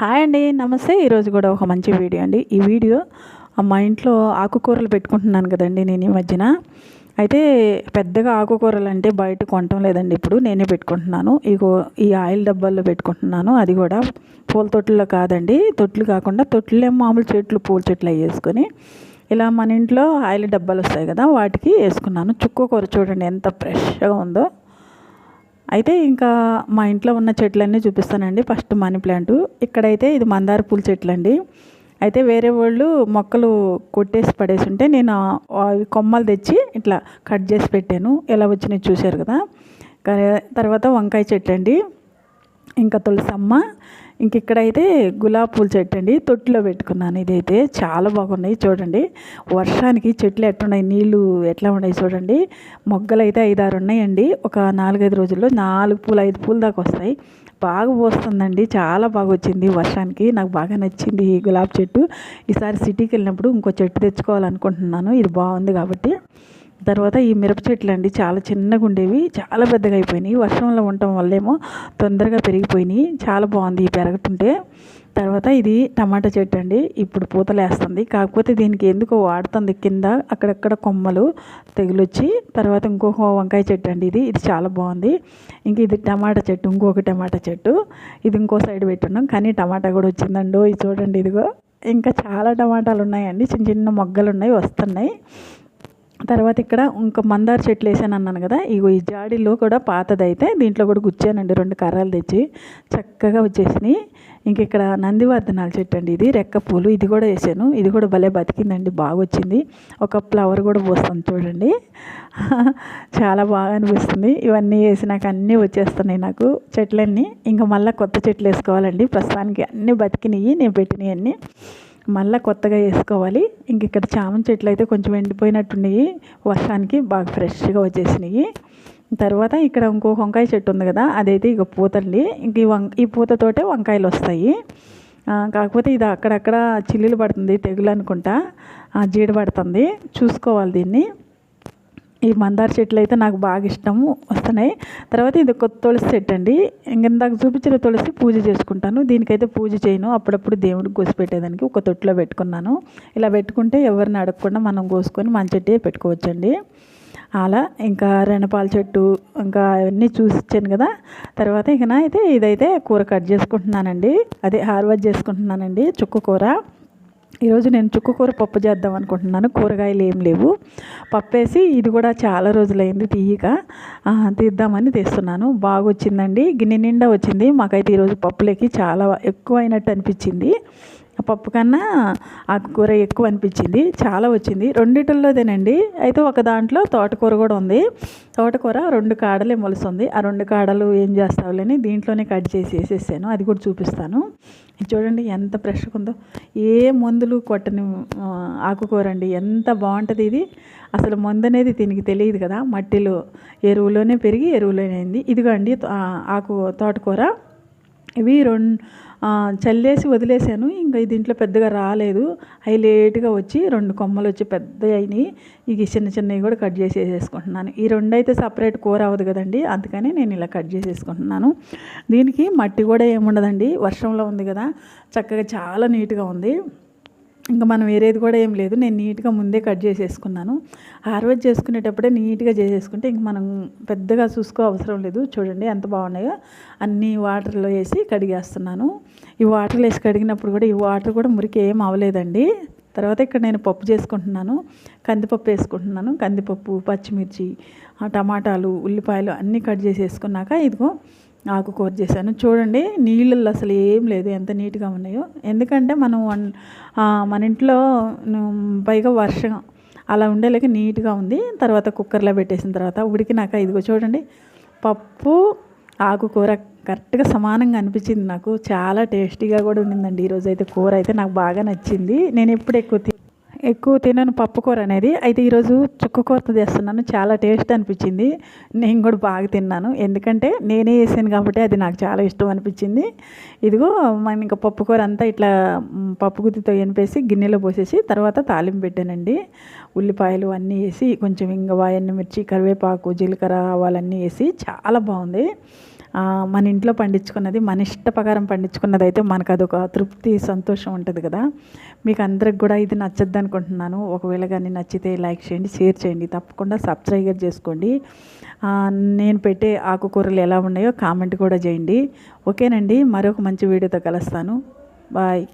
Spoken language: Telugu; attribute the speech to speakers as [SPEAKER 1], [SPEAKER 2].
[SPEAKER 1] హాయ్ అండి నమస్తే. ఈరోజు కూడా ఒక మంచి వీడియో అండి. ఈ వీడియో మా ఇంట్లో ఆకుకూరలు పెట్టుకుంటున్నాను కదండి నేను ఈ మధ్యన. అయితే పెద్దగా ఆకుకూరలు అంటే బయట కొనటం లేదండి ఇప్పుడు నేనే పెట్టుకుంటున్నాను. ఇగో ఈ ఆయిల్ డబ్బాల్లో పెట్టుకుంటున్నాను. అది కూడా పూల తొట్టుల్లో కాదండి. తొట్లు కాకుండా తొట్లే మామూలు చెట్లు పూల చెట్లు అవి వేసుకొని ఇలా మన ఇంట్లో ఆయిల్ డబ్బాలు వస్తాయి కదా వాటికి వేసుకున్నాను. చుక్క కూర చూడండి ఎంత ఫ్రెష్గా ఉందో. అయితే ఇంకా మా ఇంట్లో ఉన్న చెట్లన్నీ చూపిస్తానండి ఫస్ట్ మనీ ప్లాంట్. ఇక్కడైతే ఇది మందార పూల చెట్లు అండి అయితే వేరే వాళ్ళు మొక్కలు కొట్టేసి పడేసి ఉంటే నేను అవి కొమ్మలు తెచ్చి ఇట్లా కట్ చేసి పెట్టాను. ఎలా వచ్చినాయి చూశారు కదా. తర్వాత వంకాయ చెట్లు అండి ఇంకా తులసమ్మ ఇంక ఇక్కడైతే గులాబీ పూల చెట్టు అండి. తొట్టిలో పెట్టుకున్నాను. ఇదైతే చాలా బాగున్నాయి చూడండి. వర్షానికి చెట్లు ఎట్టున్నాయి నీళ్ళు ఎట్లా ఉన్నాయి చూడండి. మొగ్గలు అయితే ఐదారు ఉన్నాయండి. ఒక నాలుగైదు రోజుల్లో నాలుగు పూలు ఐదు పూలు దాకా వస్తాయి. బాగా పోస్తుందండి. చాలా బాగా వచ్చింది వర్షానికి. నాకు బాగా నచ్చింది ఈ గులాబీ చెట్టు. ఈసారి సిటీకి వెళ్ళినప్పుడు ఇంకో చెట్టు తెచ్చుకోవాలనుకుంటున్నాను. ఇది బాగుంది కాబట్టి. తర్వాత ఈ మిరప చెట్లు అండి చాలా చిన్నగా ఉండేవి చాలా పెద్దగా అయిపోయినాయి. వర్షంలో ఉండటం వల్లేమో తొందరగా పెరిగిపోయినాయి. చాలా బాగుంది ఈ పెరగటుంటే. తర్వాత ఇది టమాటా చెట్టు అండి. ఇప్పుడు పూతలు వేస్తుంది కాకపోతే దీనికి ఎందుకో వాడుతుంది కింద అక్కడక్కడ కొమ్మలు తెగులొచ్చి. తర్వాత ఇంకొక వంకాయ చెట్టు అండి ఇది. ఇది చాలా బాగుంది. ఇంక ఇది టమాటా చెట్టు ఇంకొక టమాటా చెట్టు. ఇది ఇంకో సైడ్ పెట్టున్నాం. కానీ టమాటా కూడా వచ్చిందండో. ఇది చూడండి ఇదిగో. ఇంకా చాలా టమాటాలు ఉన్నాయండి చిన్న చిన్న మొగ్గలు ఉన్నాయి వస్తున్నాయి. తర్వాత ఇక్కడ ఇంకా మందార చెట్లు వేసాను అన్నాను కదా ఇగో ఈ జాడీలో కూడా పాతదైతే దీంట్లో కూడా గుచ్చానండి రెండు కర్రలు తెచ్చి చక్కగా వచ్చేసినాయి. ఇంక ఇక్కడ నందివర్ధనాల చెట్టు అండి ఇది రెక్క పూలు ఇది కూడా వేసాను. ఇది కూడా భలే బతికిందండి బాగా వచ్చింది. ఒక ఫ్లవర్ కూడా పోస్తుంది చూడండి. చాలా బాగా అనిపిస్తుంది. ఇవన్నీ వేసినాక అన్నీ వచ్చేస్తున్నాయి నాకు చెట్లన్నీ. ఇంకా మళ్ళీ కొత్త చెట్లు వేసుకోవాలండి. ప్రస్తుతానికి అన్నీ బతికినాయి నేను పెట్టినవి అన్నీ. మళ్ళీ కొత్తగా వేసుకోవాలి. ఇంక ఇక్కడ చామంతి చెట్లు అయితే కొంచెం ఎండిపోయినట్టున్నాయి. వర్షానికి బాగా ఫ్రెష్గా వచ్చేసినాయి. తర్వాత ఇక్కడ ఇంకో వంకాయ చెట్టు ఉంది కదా అదైతే ఇక పూతండి ఇంక ఈ వం ఈ పూతతోటే వంకాయలు వస్తాయి. కాకపోతే ఇది అక్కడక్కడ చిల్లులు పడుతుంది తెగులు అనుకుంటా. జీడ పడుతుంది. చూసుకోవాలి దీన్ని. ఈ మందార చెట్లు అయితే నాకు బాగా ఇష్టము వస్తున్నాయి. తర్వాత ఇది కొత్త తులసి చెట్టు అండి. ఇందాక చూపించిన తులసి పూజ చేసుకుంటాను. దీనికైతే పూజ చేయను. అప్పుడప్పుడు దేవుడికి కోసి పెట్టేదానికి ఒక తొట్టులో పెట్టుకున్నాను. ఇలా పెట్టుకుంటే ఎవరిని అడగకుండా మనం కోసుకొని మన చెట్టే పెట్టుకోవచ్చండి. అలా ఇంకా రెనపాల చెట్టు ఇంకా అవన్నీ చూసిచ్చాను కదా. తర్వాత ఇక అయితే ఇదైతే కూర కట్ చేసుకుంటున్నానండి. అదే హార్వెస్ట్ చేసుకుంటున్నానండి చుక్క కూర. ఈరోజు నేను చుక్కకూర పప్పు చేద్దాం అనుకుంటున్నాను. కూరగాయలు ఏం లేవు. పప్పు వేసి ఇది కూడా చాలా రోజులైంది తీయక. తీద్దామని తీస్తున్నాను. బాగా వచ్చిందండి గిన్నె నిండా వచ్చింది. మాకైతే ఈరోజు పప్పులకి చాలా ఎక్కువ అయినట్టు అనిపించింది. పప్పు కన్నా ఆకుకూర ఎక్కువ అనిపించింది చాలా వచ్చింది. రెండిటిల్లోదేనండి అయితే ఒక దాంట్లో తోటకూర కూడా ఉంది. తోటకూర రెండు కాడలే మొలుస్తుంది. ఆ రెండు కాడలు ఏం చేస్తావులేని దీంట్లోనే కట్ చేసి వేసేసాను. అది కూడా చూపిస్తాను. చూడండి ఎంత ఫ్రెష్గా ఉందో. ఏ మందులు కొట్టని ఆకుకూర అండి. ఎంత బాగుంటుంది ఇది. అసలు మందు అనేది దీనికి తెలియదు కదా. మట్టిలో ఎరువులోనే పెరిగి ఎరువులోనే అయింది. ఇదిగో అండి ఆకు తోటకూర. ఇవి రెండు చల్లేసి వదిలేసాను. ఇంకా దీంట్లో పెద్దగా రాలేదు. అవి లేటుగా వచ్చి రెండు కొమ్మలు వచ్చి పెద్ద అయినాయి. ఇక చిన్న చిన్నవి కూడా కట్ చేసి వేసేసుకుంటున్నాను ఈ రెండు అయితే సపరేట్ కూర అవ్వదు కదండి. అందుకని నేను ఇలా కట్ చేసేసుకుంటున్నాను. దీనికి మట్టి కూడా ఏముండదండి. వర్షంలో ఉంది కదా. చక్కగా చాలా నీట్గా ఉంది. ఇంకా మనం వేరేది కూడా ఏం లేదు. నేను నీట్గా ముందే కట్ చేసేసుకున్నాను. హార్వెస్ట్ చేసుకునేటప్పుడే నీట్గా చేసేసుకుంటే ఇంక మనం పెద్దగా చూసుకో అవసరం లేదు. చూడండి ఎంత బాగున్నాయో. అన్నీ వాటర్లో వేసి కడిగేస్తున్నాను. ఈ వాటర్లో వేసి కడిగినప్పుడు కూడా ఈ వాటర్ కూడా మురికి ఏం అవ్వలేదండి తర్వాత ఇక్కడ నేను పప్పు చేసుకుంటున్నాను. కందిపప్పు వేసుకుంటున్నాను. కందిపప్పు పచ్చిమిర్చి టమాటాలు ఉల్లిపాయలు అన్నీ కట్ చేసేసుకున్నాక ఇదిగో ఆకుకూర చేశాను. చూడండి నీళ్ళల్లో అసలు ఏం లేదు ఎంత నీట్గా ఉన్నాయో. ఎందుకంటే మనం వన్ మన ఇంట్లో పైగా వర్షం అలా ఉండేలాగా నీట్గా ఉంది. తర్వాత కుక్కర్లో పెట్టేసిన తర్వాత ఉడికినాక ఇదిగో చూడండి పప్పు ఆకుకూర కరెక్ట్గా సమానంగా అనిపించింది నాకు. చాలా టేస్టీగా కూడా ఉండిందండి. ఈరోజు అయితే కూర అయితే నాకు బాగా నచ్చింది. నేను ఎప్పుడు ఎక్కువ ఎక్కువ తినను పప్పుకూర అనేది. అయితే ఈరోజు చుక్కకూరతో చేస్తున్నాను. చాలా టేస్ట్ అనిపించింది. నేను కూడా బాగా తిన్నాను. ఎందుకంటే నేనే వేసాను కాబట్టి అది నాకు చాలా ఇష్టం అనిపించింది. ఇదిగో మన ఇంకా పప్పుకూర అంతా ఇట్లా పప్పు గుత్తితో ఎనిపేసి గిన్నెలో పోసేసి తర్వాత తాలింపు పెట్టానండి. ఉల్లిపాయలు అన్నీ వేసి కొంచెం ఇంగవా మిర్చి కరివేపాకు జీలకర్ర ఆవాలన్నీ వేసి చాలా బాగుంది. మన ఇంట్లో పండించుకున్నది మన ఇష్ట ప్రకారం పండించుకున్నది అయితే మనకు అదొక తృప్తి సంతోషం ఉంటుంది కదా. మీకు అందరికి కూడా ఇది నచ్చద్దు అనుకుంటున్నాను ఒకవేళ కానీ నచ్చితే లైక్ చేయండి షేర్ చేయండి. తప్పకుండా సబ్స్క్రైబర్ చేసుకోండి. నేను పెట్టే ఆకుకూరలు ఎలా ఉన్నాయో కామెంట్ కూడా చేయండి. ఓకేనండి మరొక మంచి వీడియోతో కలుస్తాను. బాయ్.